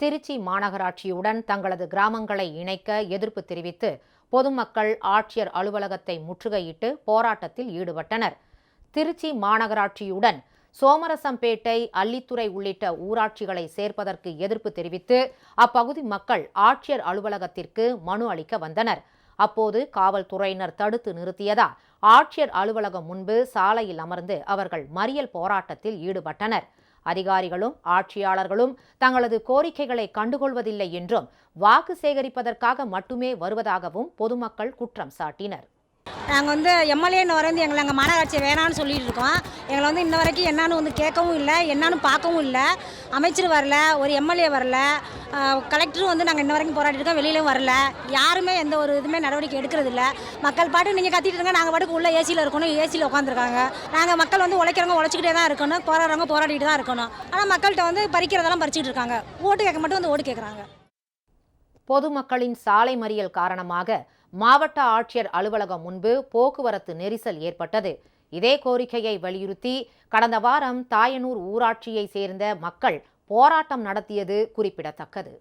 திருச்சி மாநகராட்சியுடன் தங்களது கிராமங்களை இணைக்க எதிர்ப்பு தெரிவித்து பொதுமக்கள் ஆட்சியர் அலுவலகத்தை முற்றுகையிட்டு போராட்டத்தில் ஈடுபட்டனர். திருச்சி மாநகராட்சியுடன் சோமரசம்பேட்டை அல்லித்துறை உள்ளிட்ட ஊராட்சிகளை சேர்ப்பதற்கு எதிர்ப்பு தெரிவித்து அப்பகுதி மக்கள் ஆட்சியர் அலுவலகத்திற்கு மனு அளிக்க வந்தனர். அப்போது காவல்துறையினர் தடுத்து நிறுத்தியதால் ஆட்சியர் அலுவலகம் முன்பு சாலையில் அமர்ந்து அவர்கள் மறியல் போராட்டத்தில் ஈடுபட்டனர். அதிகாரிகளும் ஆட்சியாளர்களும் தங்களது கோரிக்கைகளை கண்டுகொள்வதில்லை என்றும் வாக்கு சேகரிப்பதற்காக மட்டுமே வருவதாகவும் பொதுமக்கள் குற்றம் சாட்டினர். நாங்கள் வந்து எம்எல்ஏன்னு வந்து எங்களை எங்கள் மாநகராட்சி வேணான்னு சொல்லிட்டு இருக்கோம். எங்களை வந்து இன்ன வரைக்கும் என்னான்னு வந்து கேட்கவும் இல்லை என்னான்னு பார்க்கவும் இல்லை. அமைச்சர் வரல ஒரு எம்எல்ஏ வரல. கலெக்டரும் வந்து நாங்கள் இன்ன வரைக்கும் போராடிட்டு இருக்கோம் வெளியிலும் வரல. யாருமே எந்த ஒரு இதுவுமே நடவடிக்கை எடுக்கிறது இல்லை. மக்கள் பாட்டு நீங்கள் கத்திட்டு இருங்க நாங்கள் பாட்டுக்கு உள்ள ஏசியில் இருக்கணும் ஏசியில் உட்காந்துருக்காங்க நாங்கள் மக்கள் வந்து உழைக்கிறவங்க உழைச்சிக்கிட்டே தான் இருக்கணும் போராடுறவங்க போராடிட்டு தான் இருக்கணும். ஆனால் மக்கள்கிட்ட வந்து பறிக்கிறதெல்லாம் பறிச்சிட்டு இருக்காங்க. ஓட்டு கேட்க மட்டும் வந்து ஓட்டு கேட்குறாங்க. பொதுமக்களின் சாலை மறியல் காரணமாக மாவட்ட ஆட்சியர் அலுவலகம் முன்பு போக்குவரத்து நெரிசல் ஏற்பட்டது. இதே கோரிக்கையை வலியுறுத்தி கடந்த வாரம் தாயனூர் ஊராட்சியை சேர்ந்த மக்கள் போராட்டம் நடத்தியது குறிப்பிடத்தக்கது.